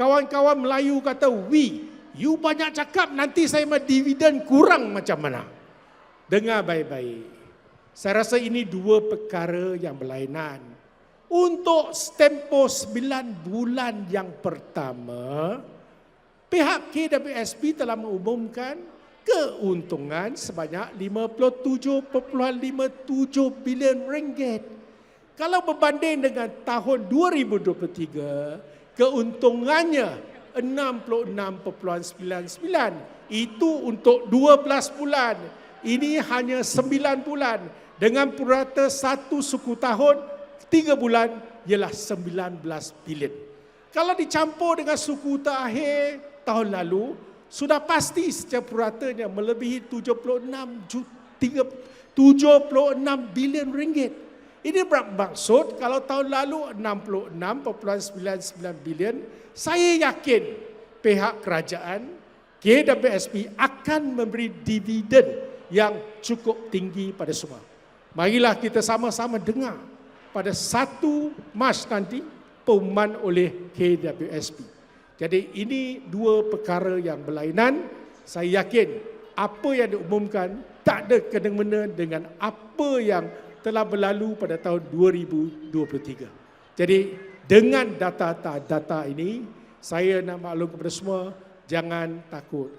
kawan-kawan Melayu kata, we, you banyak cakap nanti saya mau dividen kurang macam mana. Dengar baik-baik. Saya rasa ini dua perkara yang berlainan. Untuk tempoh 9 bulan yang pertama, pihak KWSP telah mengumumkan keuntungan sebanyak 57.57 bilion ringgit. Kalau berbanding dengan tahun 2023, keuntungannya 66.99. Itu untuk 12 bulan. Ini hanya 9 bulan. Dengan purata satu suku tahun, 3 bulan ialah 19 bilion. Kalau dicampur dengan suku terakhir tahun lalu, sudah pasti secara puratanya melebihi 76 juta 76 bilion ringgit. Ini bermaksud kalau tahun lalu 66.99 bilion, saya yakin pihak kerajaan KWSP akan memberi dividen yang cukup tinggi pada semua. Marilah kita sama-sama dengar pada 1 Mac nanti pengumuman oleh KWSP. Jadi ini dua perkara yang berlainan. Saya yakin apa yang diumumkan tak ada kena-mena dengan apa yang telah berlalu pada tahun 2023. Jadi dengan data-data ini saya nak maklum kepada semua jangan takut.